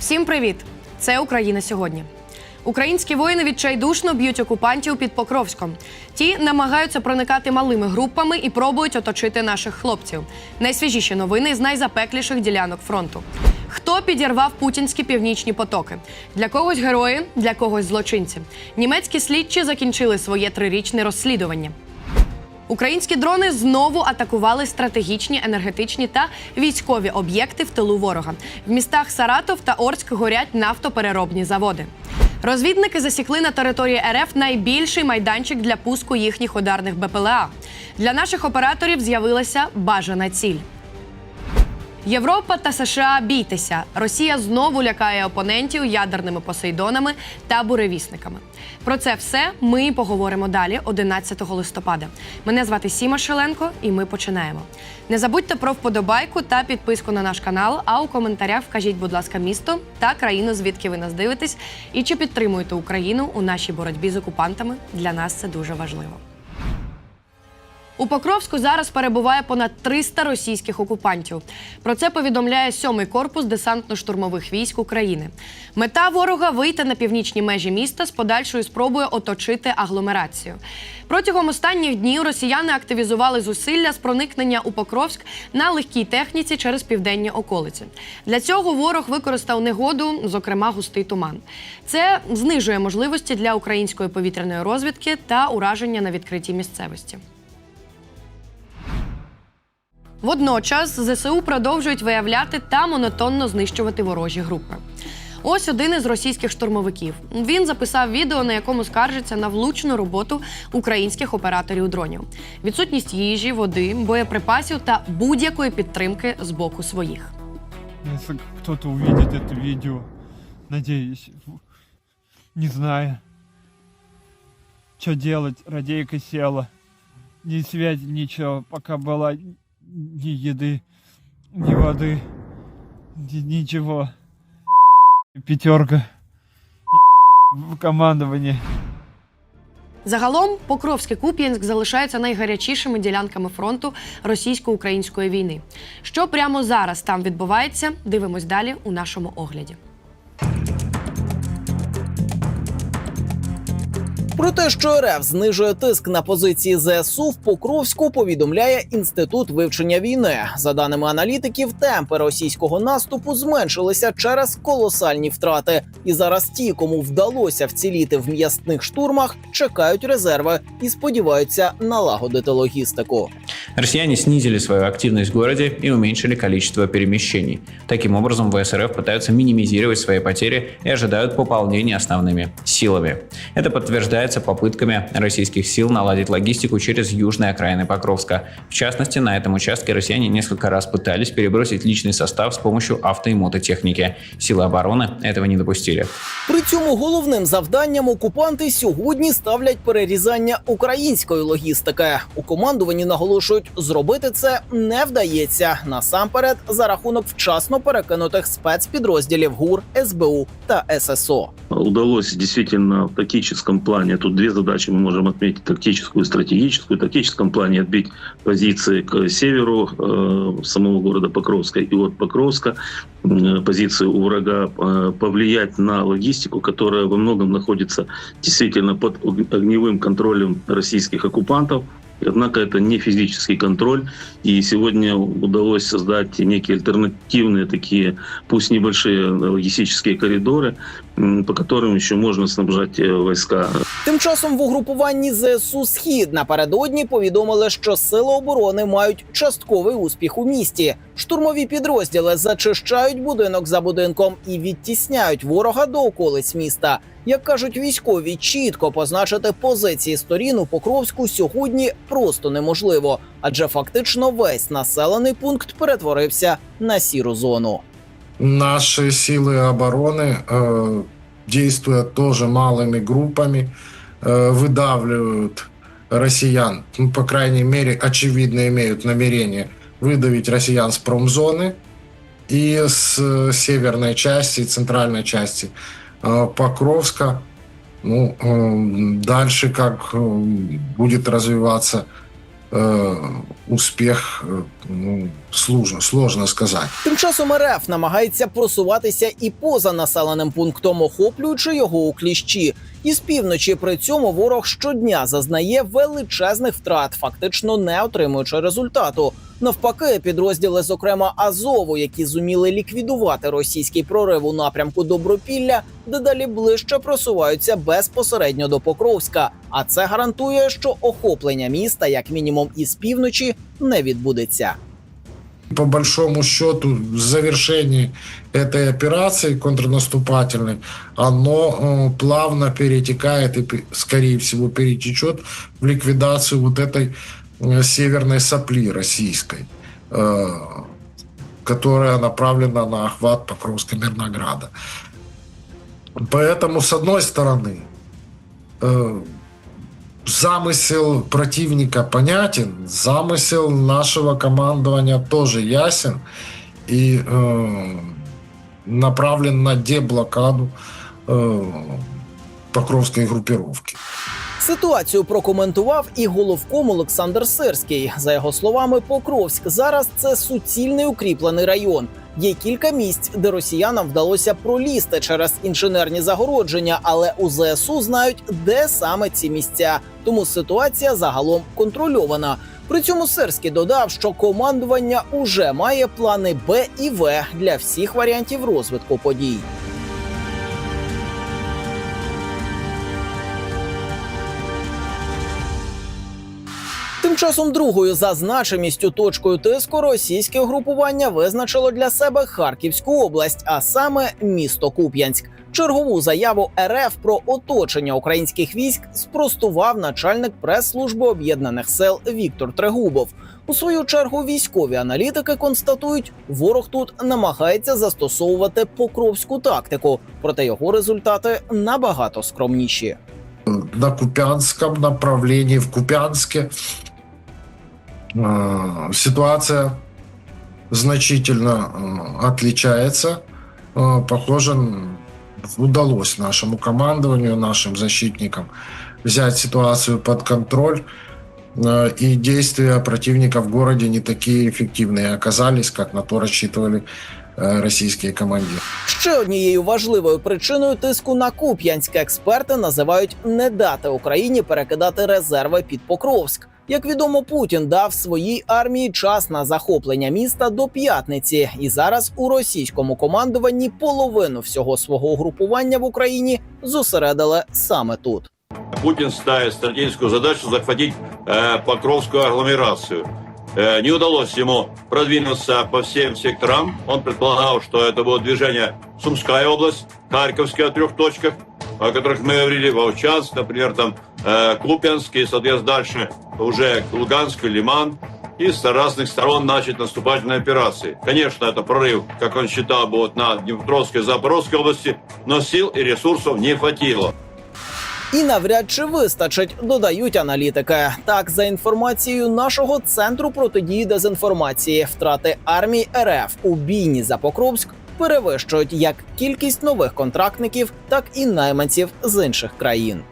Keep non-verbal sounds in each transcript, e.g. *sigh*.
Всім привіт! Це Україна сьогодні. Українські воїни відчайдушно б'ють окупантів під Покровськом. Ті намагаються проникати малими групами і пробують оточити наших хлопців. Найсвіжіші новини з найзапекліших ділянок фронту. Хто підірвав путінські північні потоки? Для когось герої, для когось злочинці. Німецькі слідчі закінчили своє трирічне розслідування. Українські дрони знову атакували стратегічні енергетичні та військові об'єкти в тилу ворога. В містах Саратов та Орськ горять нафтопереробні заводи. Розвідники засікли на території РФ найбільший майданчик для пуску їхніх ударних БПЛА. Для наших операторів з'явилася бажана ціль. Європа та США бійтеся. Росія знову лякає опонентів ядерними посейдонами та буревісниками. Про це все ми поговоримо далі, 11 листопада. Мене звати Сіма Шеленко, і ми починаємо. Не забудьте про вподобайку та підписку на наш канал. А у коментарях вкажіть, будь ласка, місто та країну, звідки ви нас дивитесь, і чи підтримуєте Україну у нашій боротьбі з окупантами. Для нас це дуже важливо. У Покровську зараз перебуває понад 300 російських окупантів. Про це повідомляє сьомий корпус десантно-штурмових військ України. Мета ворога вийти на північні межі міста з подальшою спробою оточити агломерацію. Протягом останніх днів росіяни активізували зусилля з проникнення у Покровськ на легкій техніці через південні околиці. Для цього ворог використав негоду, зокрема густий туман. Це знижує можливості для української повітряної розвідки та ураження на відкритій місцевості. Водночас ЗСУ продовжують виявляти та монотонно знищувати ворожі групи. Ось один із російських штурмовиків. Він записав відео, на якому скаржиться на влучну роботу українських операторів дронів, відсутність їжі, води, боєприпасів та будь-якої підтримки з боку своїх. Если кто-то увидит это видео, не знаю, что делать, радейка села, ни связи, ничего, пока была ни еды, ни воды, ни- ничего. Пятерка в командовании. Загалом Покровський Куп'янськ залишаються найгарячішими ділянками фронту російсько-української війни. Що прямо зараз там відбувається, дивимось далі у нашому огляді. Про те, що РФ знижує тиск на позиції ЗСУ в Покровську, повідомляє інститут вивчення війни. За даними аналітиків, темпи російського наступу зменшилися через колосальні втрати. І зараз ті, кому вдалося вціліти в м'ясних штурмах, чекають резерви і сподіваються налагодити логістику. Россияне снизили свою активность в городе и уменьшили количество перемещений. Таким образом, ВСРФ пытаются минимизировать свои потери и ожидают пополнения основными силами. Это подтверждается попытками российских сил наладить логистику через южные окраины Покровска. В частности, на этом участке россияне несколько раз пытались перебросить личный состав с помощью авто и мототехники. Силы обороны этого не допустили. При цьому головним завданням окупанти сьогодні ставлять перерізання української логістики. У командуванні наголошують, зробити це не вдається насамперед за рахунок вчасно перекинутих спецпідрозділів ГУР, СБУ та ССО. Удалось действительно в тактическом плане, тут две задачи мы можем отметить, тактическую и стратегическую. В тактическом плане отбить позиции к северу э, самого города Покровска и от Покровска, э, позиции у врага, э, повлиять на логистику, которая во многом находится действительно под огневым контролем российских оккупантов. Однако это не физический контроль, и сегодня удалось создать некие альтернативные такие, пусть небольшие логистические коридоры, м, по которым еще можно снабжать э, войска. Тим часом в угрупуванні ЗСУ Схід напередодні повідомили, що сили оборони мають частковий успіх у місті. Штурмові підрозділи зачищають будинок за будинком і відтісняють ворога до околиць міста. Як кажуть військові, чітко позначити позиції сторін у Покровську сьогодні просто неможливо, адже фактично весь населений пункт перетворився на сіру зону. Наши силы обороны, э, действуя тоже малыми группами, э, выдавливают россиян, ну, по крайней мере, очевидно имеют намерение выдавить россиян с промзоны и с э, северной части, центральной части э, Покровска. Ну, э, дальше как э, будет развиваться э, успех, э, ну, сложно, сложно сказать. Тим часом РФ намагається просуватися і поза населеним пунктом, охоплюючи його у кліщі. І з півночі при цьому ворог щодня зазнає величезних втрат, фактично не отримуючи результату. Навпаки, підрозділи, зокрема Азову, які зуміли ліквідувати російський прорив у напрямку Добропілля, дедалі ближче просуваються безпосередньо до Покровська. А це гарантує, що охоплення міста, як мінімум із півночі, не відбудеться. По большому счету, завершение этой операции контрнаступательной, оно э, плавно перетекает и, скорее всего, перетечет в ликвидацию вот этой э, северной сопли российской, э, которая направлена на охват Покровска-Мирнограда. Поэтому, с одной стороны, замысел противника понятен, замысел нашего командования тоже ясен и э, направлен на деблокаду э, Покровской группировки. Ситуацію прокоментував і головком Олександр Сирський. За його словами, Покровськ зараз це суцільний укріплений район. Є кілька місць, де росіянам вдалося пролізти через інженерні загородження, але у ЗСУ знають, де саме ці місця. Тому ситуація загалом контрольована. При цьому Сирський додав, що командування уже має плани Б і В для всіх варіантів розвитку подій. Часом другою за значимістю точкою тиску російське угрупування визначило для себе Харківську область, а саме місто Куп'янськ. Чергову заяву РФ про оточення українських військ спростував начальник прес-служби об'єднаних сил Віктор Трегубов. У свою чергу військові аналітики констатують, ворог тут намагається застосовувати покровську тактику, проте його результати набагато скромніші. На Купянском направлении, в Купянске, э, ситуация значительно э, отличается. Э, Похоже, м, удалось нашему командованию, нашим защитникам взять ситуацию под контроль. э, И действия противника в городе не такие эффективные оказались, как на то рассчитывали э, российские командиры. Ще однією важливою причиною тиску на Куп'янськ експерти називають не дати Україні перекидати резерви під Покровськ. Як відомо, Путін дав своїй армії час на захоплення міста до п'ятниці, і зараз у російському командуванні половину всього свого угрупування в Україні зосередили саме тут. Путин ставит стратегическую задачу захватить э, Покровскую агломерацию. Э, не удалось ему продвинуться по всем секторам. Он предполагал, что это будет движение Сумская область, Харьковская о трех точках, о которых мы говорили, Волчанск, например, там э, Купянск, и, соответственно, дальше уже Луганск и Лиман. И с разных сторон начать наступательные операции. Конечно, это прорыв, как он считал, будет на Днепропетровской и Запорожской области, но сил и ресурсов не хватило. І навряд чи вистачить, додають аналітики. Так, за інформацією нашого центру протидії дезінформації, втрати армії РФ у бійні за Покровськ перевищують як кількість нових контрактників, так і найманців з інших країн.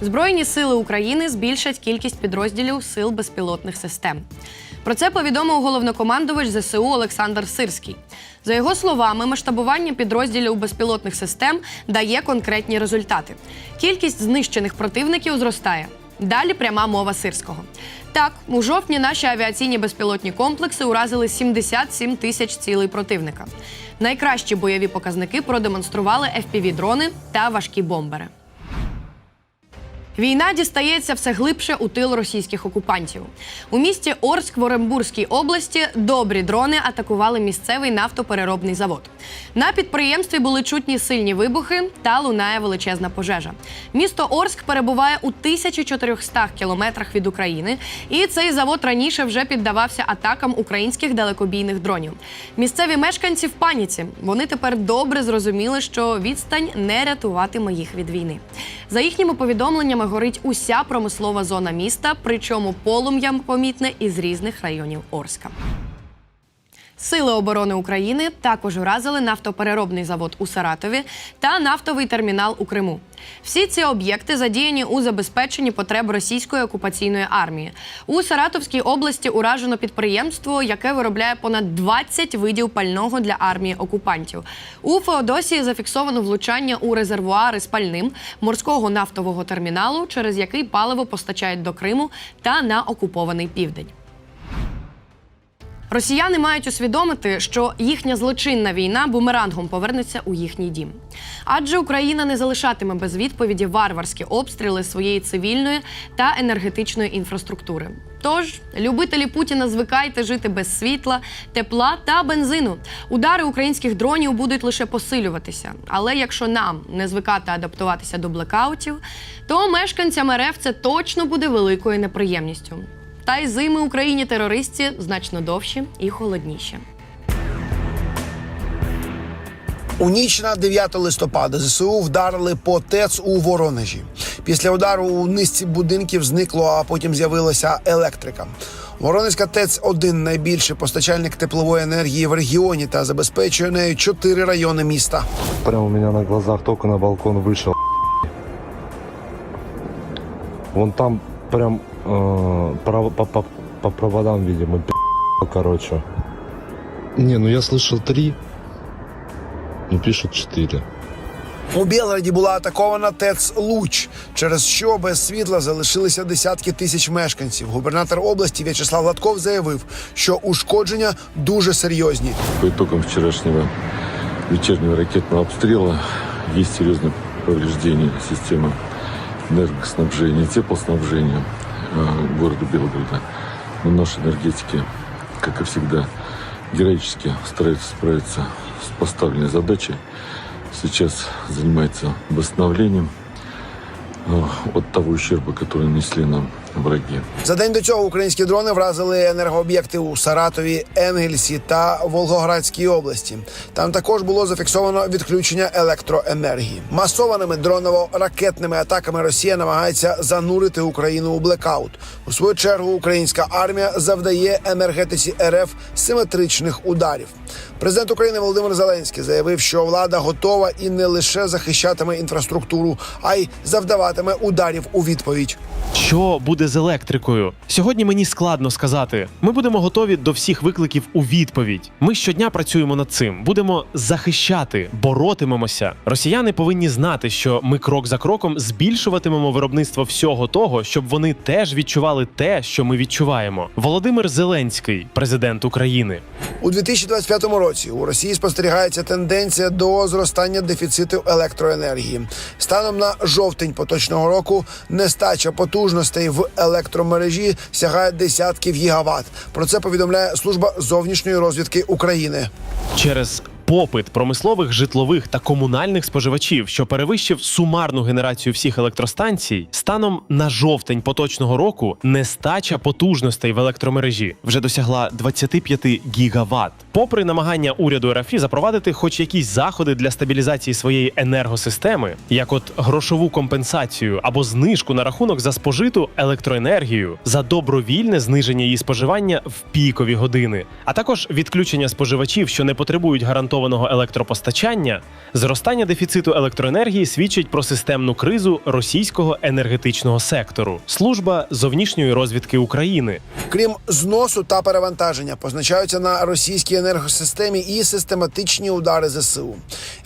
Збройні сили України збільшать кількість підрозділів сил безпілотних систем. Про це повідомив головнокомандувач ЗСУ Олександр Сирський. За його словами, масштабування підрозділів безпілотних систем дає конкретні результати. Кількість знищених противників зростає. Далі пряма мова сирського. Так, у жовтні наші авіаційні безпілотні комплекси уразили 77 тисяч цілей противника. Найкращі бойові показники продемонстрували FPV-дрони та важкі бомбери. Війна дістається все глибше у тил російських окупантів. У місті Орськ в Оренбурзькій області добрі дрони атакували місцевий нафтопереробний завод. На підприємстві були чутні сильні вибухи та лунає величезна пожежа. Місто Орськ перебуває у 1400 кілометрах від України, і цей завод раніше вже піддавався атакам українських далекобійних дронів. Місцеві мешканці в паніці. Вони тепер добре зрозуміли, що відстань не рятуватиме їх від війни. За їхніми повідомленнями горить уся промислова зона міста, причому полум'ям помітне із різних районів Орська. Сили оборони України також вразили нафтопереробний завод у Саратові та нафтовий термінал у Криму. Всі ці об'єкти задіяні у забезпеченні потреб російської окупаційної армії. У Саратовській області уражено підприємство, яке виробляє понад 20 видів пального для армії окупантів. У Феодосії зафіксовано влучання у резервуари з пальним морського нафтового терміналу, через який паливо постачають до Криму та на окупований південь. Росіяни мають усвідомити, що їхня злочинна війна бумерангом повернеться у їхній дім. Адже Україна не залишатиме без відповіді варварські обстріли своєї цивільної та енергетичної інфраструктури. Тож, любителі Путіна, звикайте жити без світла, тепла та бензину. Удари українських дронів будуть лише посилюватися. Але якщо нам не звикати адаптуватися до блекаутів, то мешканцям РФ це точно буде великою неприємністю. Та й зими Україні терористці значно довші і холодніші. У ніч на 9 листопада ЗСУ вдарили по ТЕЦ у Воронежі. Після удару у низці будинків зникло, а потім з'явилася електрика. Воронезька ТЕЦ один найбільший постачальник теплової енергії в регіоні та забезпечує нею чотири райони міста. Прямо у меня на глазах только на балкон вышел. Вон там прям э, право- по, по- по проводам, видимо, пи***, короче. Не, ну я слышал три, ну пишут четыре. У Білграді була атакована ТЕЦ Луч, через що без світла залишилися десятки тисяч мешканців. Губернатор області В'ячеслав Латков заявив, що ушкодження дуже серйозні. По итогам вчерашнего вечернего ракетного обстрела есть серьезное повреждение системы энергоснабжения, теплоснабжения э, Города Белгорода. Но наши энергетики, как и всегда, героически стараются справиться с поставленной задачей. Сейчас занимается восстановлением э, от того ущерба, который нанесли нам враги. За день до цього українські дрони вразили енергооб'єкти у Саратові, Енгельсі та Волгоградській області. Там також було зафіксовано відключення електроенергії. Масованими дроново-ракетними атаками Росія намагається занурити Україну у блекаут. У свою чергу українська армія завдає енергетиці РФ симетричних ударів. Президент України Володимир Зеленський заявив, що влада готова і не лише захищатиме інфраструктуру, а й завдаватиме ударів у відповідь. Що буде з електрикою? Сьогодні мені складно сказати. Ми будемо готові до всіх викликів у відповідь. Ми щодня працюємо над цим. Будемо захищати, боротимемося. Росіяни повинні знати, що ми крок за кроком збільшуватимемо виробництво всього того, щоб вони теж відчували те, що ми відчуваємо. Володимир Зеленський, президент України. У 2025 році у Росії спостерігається тенденція до зростання дефіциту електроенергії. Станом на жовтень поточного року нестача потужностей в електромережі сягає десятків гігават. Про це повідомляє служба зовнішньої розвідки України. через попит промислових, житлових та комунальних споживачів, що перевищив сумарну генерацію всіх електростанцій, станом на жовтень поточного року нестача потужностей в електромережі вже досягла 25 гігават. Попри намагання уряду РФ запровадити хоч якісь заходи для стабілізації своєї енергосистеми, як от грошову компенсацію або знижку на рахунок за спожиту електроенергію, за добровільне зниження її споживання в пікові години, а також відключення споживачів, що не потребують гарантованого електропостачання, зростання дефіциту електроенергії свідчить про системну кризу російського енергетичного сектору. Служба зовнішньої розвідки України. Крім зносу та перевантаження, позначаються на російській енергосистемі і систематичні удари ЗСУ.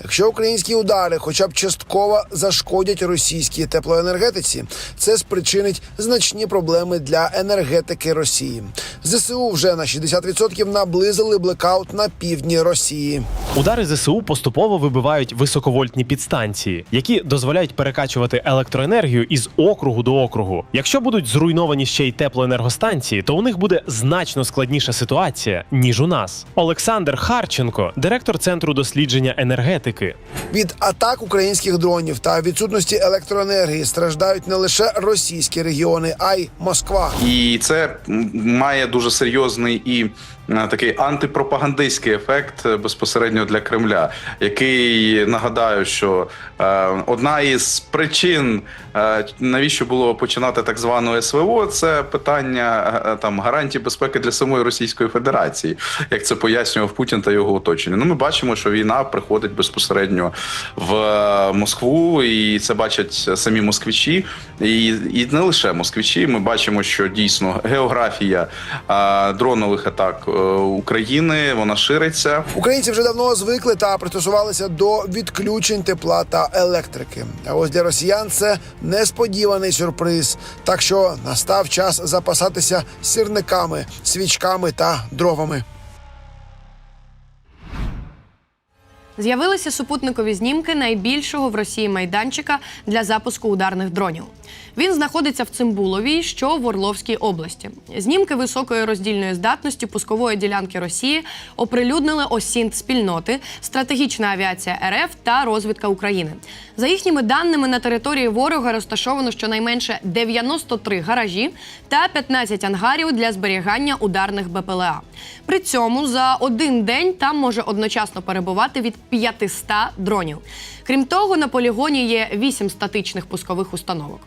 Якщо українські удари, хоча б частково зашкодять російській теплоенергетиці, це спричинить значні проблеми для енергетики Росії. ЗСУ вже на 60% наблизили блекаут на півдні Росії. Удари ЗСУ поступово вибивають високовольтні підстанції, які дозволяють перекачувати електроенергію із округу до округу. Якщо будуть зруйновані ще й теплоенергостанції, то у них буде значно складніша ситуація ніж у нас. Олександр Харченко, директор центру дослідження енергетики. Від атак українських дронів та відсутності електроенергії страждають не лише російські регіони, а й Москва. І це має дуже серйозний і такий антипропагандистський ефект е, безпосередньо для Кремля, який нагадаю, що е, одна із причин, е, навіщо було починати так звану СВО, це питання там гарантій безпеки для самої Російської Федерації, як це пояснював Путін та його оточення. Ну, ми бачимо, що війна приходить безпосередньо в Москву, і це бачать самі москвичі, і, і не лише москвичі. Ми бачимо, що дійсно географія дронових атак України вона шириться. Українці вже давно звикли та пристосувалися до відключень тепла та електрики. А ось для росіян це несподіваний сюрприз. Так що настав час запасатися сірниками, свічками та дровами. З'явилися супутникові знімки найбільшого в Росії майданчика для запуску ударних дронів. Він знаходиться в Цимбулові, що в Орловській області. Знімки високої роздільної здатності пускової ділянки Росії оприлюднили осінт спільноти, стратегічна авіація РФ та розвідка України. За їхніми даними, на території ворога розташовано щонайменше 93 гаражі та 15 ангарів для зберігання ударних БПЛА. При цьому за один день там може одночасно перебувати від 500 дронів. Крім того, на полігоні є 8 статичних пускових установок.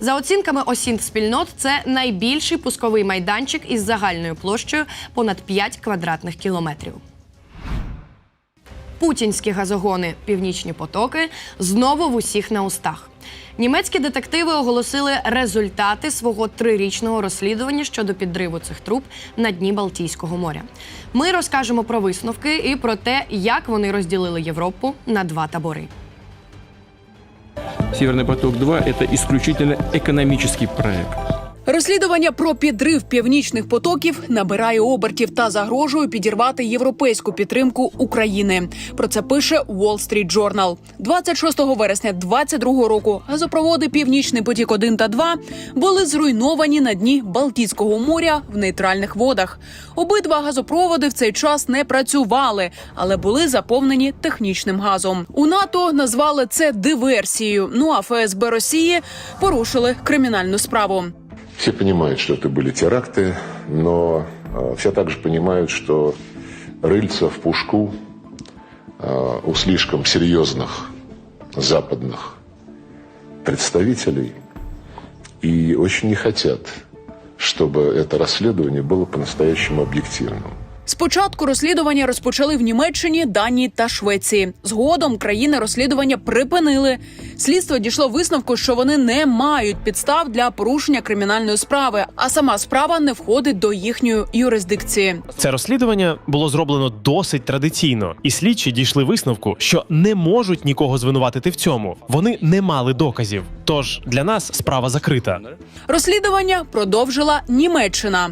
За оцінками осінт спільнот, це найбільший пусковий майданчик із загальною площею понад 5 квадратних кілометрів. Путінські газогони Північні потоки знову в усіх на устах. Німецькі детективи оголосили результати свого трирічного розслідування щодо підриву цих труб на дні Балтійського моря. Ми розкажемо про висновки і про те, як вони розділили Європу на два табори. Северный поток-2 – это исключительно экономический проект. Розслідування про підрив північних потоків набирає обертів та загрожує підірвати європейську підтримку України. Про це пише Wall Street Journal. 26 вересня 2022 року газопроводи Північний потік 1 та 2 були зруйновані на дні Балтійського моря в нейтральних водах. Обидва газопроводи в цей час не працювали, але були заповнені технічним газом. У НАТО назвали це диверсією. Ну а ФСБ Росії порушили кримінальну справу. Все понимают, что это были теракты, но э, все также понимают, что рыльца в пушку э, у слишком серьезных западных представителей и очень не хотят, чтобы это расследование было по-настоящему объективным. Спочатку розслідування розпочали в Німеччині, Данії та Швеції. Згодом країни розслідування припинили. Слідство дійшло висновку, що вони не мають підстав для порушення кримінальної справи, а сама справа не входить до їхньої юрисдикції. Це розслідування було зроблено досить традиційно, і слідчі дійшли висновку, що не можуть нікого звинуватити в цьому. Вони не мали доказів. Тож для нас справа закрита. Розслідування продовжила Німеччина.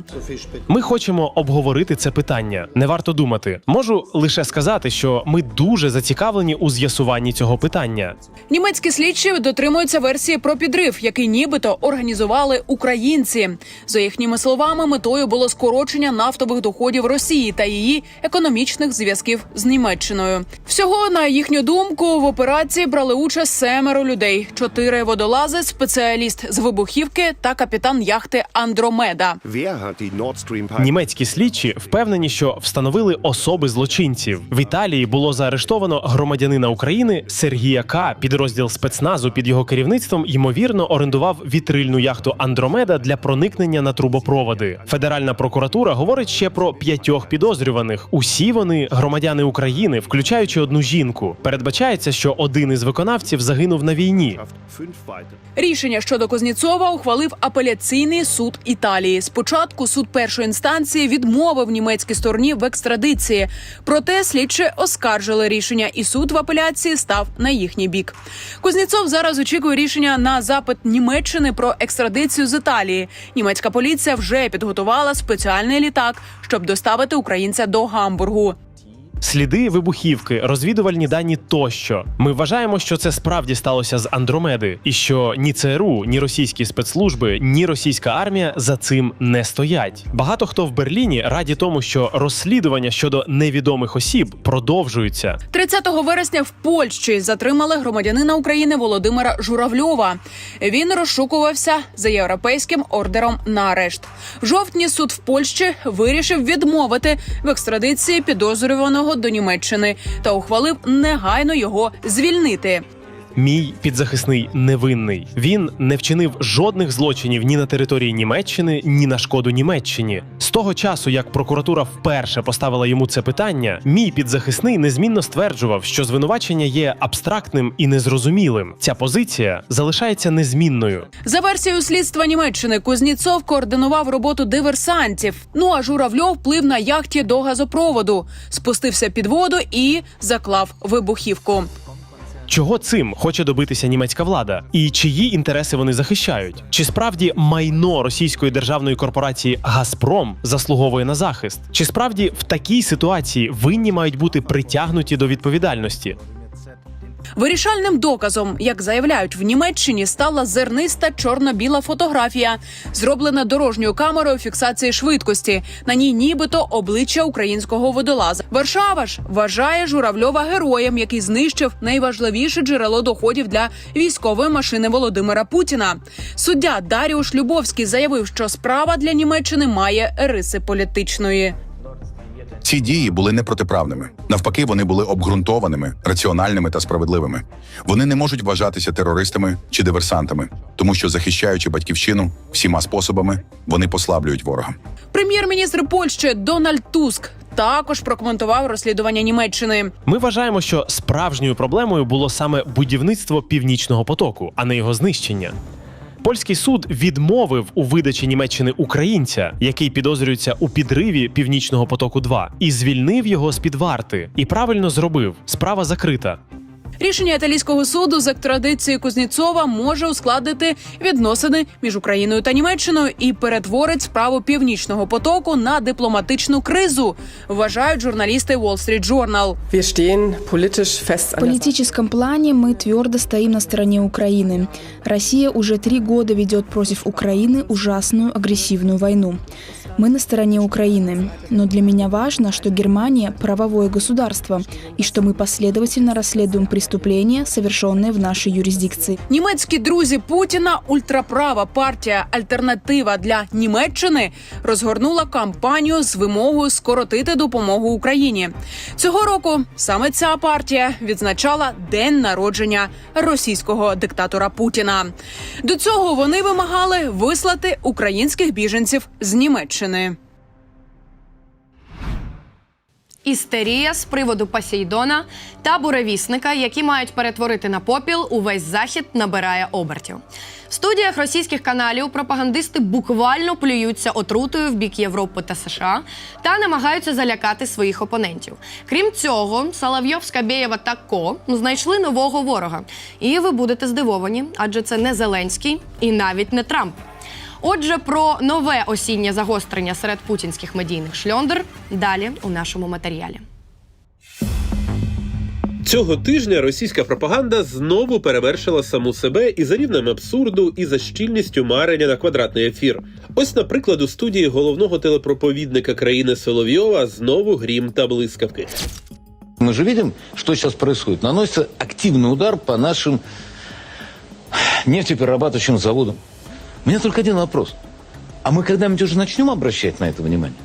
Ми хочемо обговорити це питання. Не варто думати. Можу лише сказати, що ми дуже зацікавлені у з'ясуванні цього питання. Німецькі слідчі дотримуються версії про підрив, який нібито організували українці. За їхніми словами, метою було скорочення нафтових доходів Росії та її економічних зв'язків з Німеччиною. Всього на їхню думку в операції брали участь семеро людей: чотири водолази, спеціаліст з вибухівки та капітан яхти Андромеда. Німецькі слідчі впевнені, що встановили особи злочинців. В Італії було заарештовано громадянина України Сергія К. Підрозділ спецназу під його керівництвом ймовірно орендував вітрильну яхту Андромеда для проникнення на трубопроводи. Федеральна прокуратура говорить ще про п'ятьох підозрюваних. Усі вони громадяни України, включаючи одну жінку. Передбачається, що один із виконавців загинув на війні. Рішення щодо Кузнєцова ухвалив апеляційний суд Італії. Спочатку суд першої інстанції відмовив німецькій стороні в екстрадиції. Проте слідчі оскаржили рішення, і суд в апеляції став на їхній бік. Кузнєцов зараз очікує рішення на запит Німеччини про екстрадицію з Італії. Німецька поліція вже підготувала спеціальний літак, щоб доставити українця до Гамбургу. Сліди вибухівки, розвідувальні дані тощо. Ми вважаємо, що це справді сталося з Андромеди, і що ні ЦРУ, ні російські спецслужби, ні російська армія за цим не стоять. Багато хто в Берліні раді тому, що розслідування щодо невідомих осіб продовжуються. 30 вересня в Польщі затримали громадянина України Володимира Журавльова. Він розшукувався за європейським ордером на арешт. В жовтні суд в Польщі вирішив відмовити в екстрадиції підозрюваного до Німеччини та ухвалив негайно його звільнити. Мій підзахисний невинний. Він не вчинив жодних злочинів ні на території Німеччини, ні на шкоду Німеччині. З того часу, як прокуратура вперше поставила йому це питання, мій підзахисний незмінно стверджував, що звинувачення є абстрактним і незрозумілим. Ця позиція залишається незмінною. За версією слідства Німеччини Кузніцов координував роботу диверсантів. Ну а Журавльов плив на яхті до газопроводу, спустився під воду і заклав вибухівку. Чого цим хоче добитися німецька влада? І чиї інтереси вони захищають? Чи справді майно російської державної корпорації Газпром заслуговує на захист? Чи справді в такій ситуації винні мають бути притягнуті до відповідальності? Вирішальним доказом, як заявляють в Німеччині, стала зерниста чорно-біла фотографія, зроблена дорожньою камерою фіксації швидкості. На ній нібито обличчя українського водолаза. Варшава ж вважає Журавльова героєм, який знищив найважливіше джерело доходів для військової машини Володимира Путіна. Суддя Даріуш Любовський заявив, що справа для Німеччини має риси політичної. Ці дії були непротиправними. Навпаки, вони були обґрунтованими, раціональними та справедливими. Вони не можуть вважатися терористами чи диверсантами, тому що захищаючи батьківщину всіма способами, вони послаблюють ворога. Прем'єр-міністр Польщі Дональд Туск також прокоментував розслідування Німеччини. Ми вважаємо, що справжньою проблемою було саме будівництво північного потоку, а не його знищення. Польський суд відмовив у видачі Німеччини українця, який підозрюється у підриві північного потоку 2 і звільнив його з під варти. І правильно зробив. Справа закрита. Рішення італійського суду з екстрадиції Кузніцова може ускладнити відносини між Україною та Німеччиною і перетворить справу північного потоку на дипломатичну кризу. Вважають журналісти Wall Street Journal. В политическом плане мы твердо стоим на стороне Украины. Россия уже три года ведет против Украины ужасную агрессивную войну. Мы на стороне Украины, но для меня важно, что Германия – правовое государство, и что мы последовательно расследуем преступления, совершенные в нашей юрисдикции. Німецькі друзі Путіна, ультраправа партія Альтернатива для Німеччини розгорнула кампанію з вимогою скоротити допомогу Україні. Цього року саме ця партія відзначала день народження російського диктатора Путіна. До цього вони вимагали вислати українських біженців з Німеччини. Істерія з приводу Посейдона та буревісника, які мають перетворити на попіл увесь захід, набирає обертів. В студіях російських каналів пропагандисти буквально плюються отрутою в бік Європи та США та намагаються залякати своїх опонентів. Крім цього, Соловйов, Скабєєва та Ко знайшли нового ворога. І ви будете здивовані, адже це не Зеленський і навіть не Трамп. Отже, про нове осіннє загострення серед путінських медійних шльондр далі у нашому матеріалі. Цього тижня російська пропаганда знову перевершила саму себе і за рівнем абсурду, і за щільністю марення на квадратний ефір. Ось, наприклад, у студії головного телепроповідника країни Соловйова знову грім та блискавки. Мы же видим, что сейчас происходит. Наносится активный удар по нашим нефтеперерабатывающим заводам. У меня только один вопрос. А мы когда-нибудь уже начнем обращать на это внимание?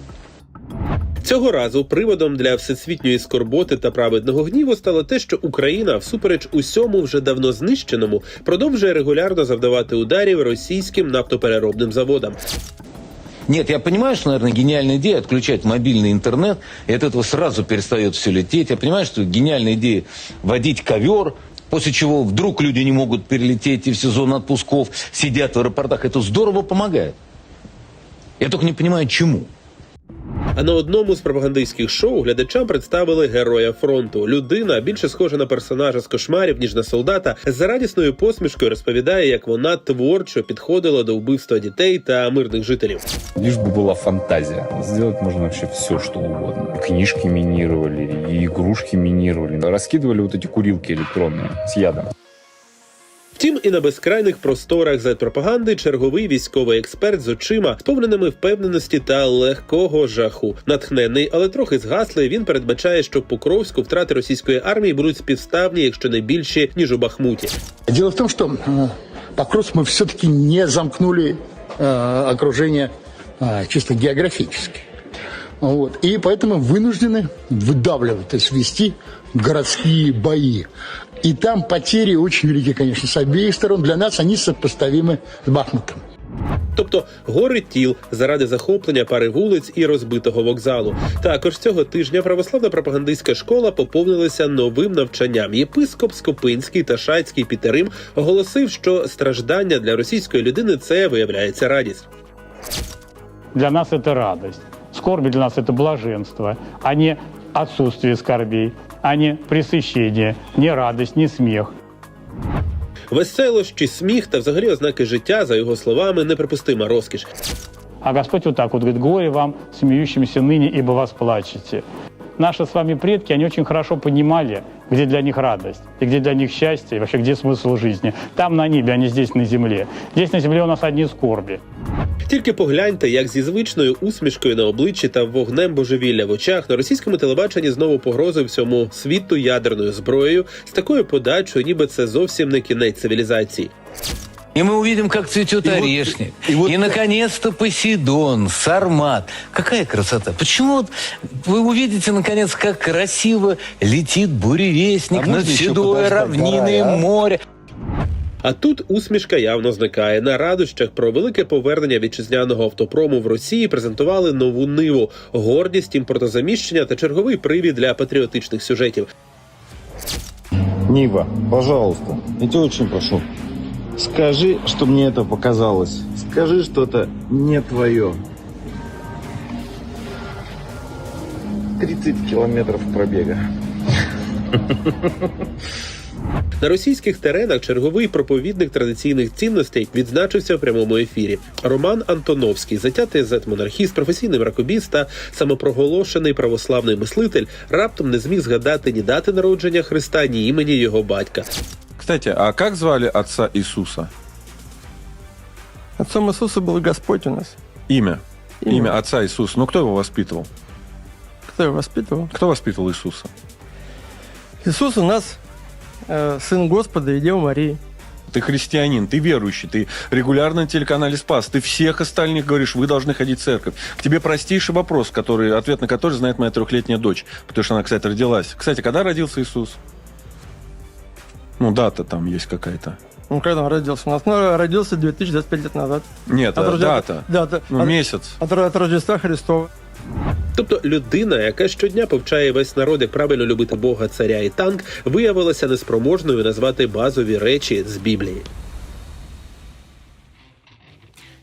Цього разу приводом для всесвітньої скорботи та праведного гніву стало те, що Україна, всупереч усьому вже давно знищеному, продовжує регулярно завдавати ударів російським нафтопереробним заводам. Нет, я понимаю, что, наверное, гениальная идея отключать мобильный интернет, и от этого сразу перестает все лететь. Я понимаю, что гениальная идея вводить ковер, после чего вдруг люди не могут перелететь и в сезон отпусков сидят в аэропортах. Это здорово помогает. Я только не понимаю, чему. А на одному з пропагандистських шоу глядачам представили героя фронту. Людина більше схожа на персонажа з кошмарів ніж на солдата. З радісною посмішкою розповідає, як вона творчо підходила до вбивства дітей та мирних жителів. Лишь бы была фантазия. Сделать можно вообще все, что угодно. Книжки минировали, и игрушки минировали. Раскидывали вот эти курилки электронные с ядом. Втім, і на безкрайних просторах зет-пропаганди черговий військовий експерт з очима, сповненими впевненості та легкого жаху. Натхнений, але трохи згаслий, він передбачає, що Покровську втрати російської армії будуть співставні, якщо не більші, ніж у Бахмуті. Дело в том, что э, Покровск мы все-таки не замкнули э, окружение э, чисто географически. Вот. И поэтому вынуждены выдавливать, то есть вести городские бои. И там потери очень велики, конечно, с обеих сторон. Для нас они сопоставимы с Бахмутом. Тобто гори тіл заради захоплення пари вулиць і розбитого вокзалу. Також цього тижня православна пропагандистська школа поповнилася новим навчанням. Єпископ Скопинський та Шацький Пітерим оголосив, що страждання для російської людини це виявляється радість. Для нас это радость. Скорби для нас это блаженство, а не отсутствие скорбей, а не пресыщение, не радость, не сміх. Веселощі, сміх та взагалі ознаки життя, за його словами, неприпустима розкіш. А Господь отак так говорить, горе вам, сміючимся нині, ібо вас плачете. Наши с вами предки, они очень хорошо понимали, где для них радость, и где для них счастье, и вообще где смысл жизни. Там на небе, а не здесь на земле. Здесь на земле у нас одни скорби. Тільки погляньте, як зі звичною усмішкою на обличчі та вогнем божевілля в очах на російському телебаченні знову погрози всьому світу ядерною зброєю з такою подачою, ніби це зовсім не кінець цивілізації. И мы увидим, как цветет орешник. И, наконец-то, Посейдон, Сармат. Какая красота. Почему вот вы увидите, наконец, как красиво летит буревестник А над можно еще седое подождать, равнины давай, а? море. А тут усмішка явно зникає. На радощах про велике повернення вітчизняного автопрому в Росії презентували нову ниву, гордість імпортозаміщення та черговий привід для патріотичних сюжетів. Нива, пожалуйста, я тебя очень прошу. Скажи, что мне это показалось. Скажи, что это не твое. 30 километров пробега. *laughs* На російських теренах черговий проповідник традиційних цінностей відзначився в прямому ефірі. Роман Антоновський, затятий зет-монархіст, професійний мракобіст та самопроголошений православний мислитель, раптом не зміг згадати ні дати народження Христа, ні імені його батька. Кстати, а как звали отца Иисуса? Отцом Иисуса был Господь у нас. Имя. Имя. Имя отца Иисуса. Ну, кто его воспитывал? Кто его воспитывал? Кто воспитывал Иисуса? Иисус у нас э, сын Господа и Девы Марии. Ты христианин, ты верующий, ты регулярно на телеканале Спас, ты всех остальных говоришь, вы должны ходить в церковь. К тебе простейший вопрос, который, ответ на который знает моя трехлетняя дочь, потому что она, кстати, родилась. Кстати, когда родился Иисус? Ну, дата там есть какая-то. Ну, когда он родился? У нас ну, родился 2025 лет назад. Нет, От а, Рожде- дата. Дата. Ну, От- месяц. От, от Рождества Христова. Тобто людина, яка щодня повчає весь народ, як правильно любити Бога, царя і танк, виявилася неспроможною назвати базові речі з Біблії.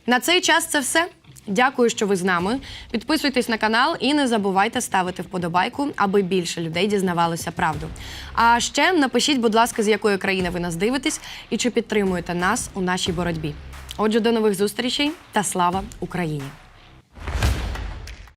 На цей час це все. Дякую, що ви з нами. Підписуйтесь на канал і не забувайте ставити вподобайку, аби більше людей дізнавалося правду. А ще напишіть, будь ласка, з якої країни ви нас дивитесь і чи підтримуєте нас у нашій боротьбі. Отже, до нових зустрічей та слава Україні!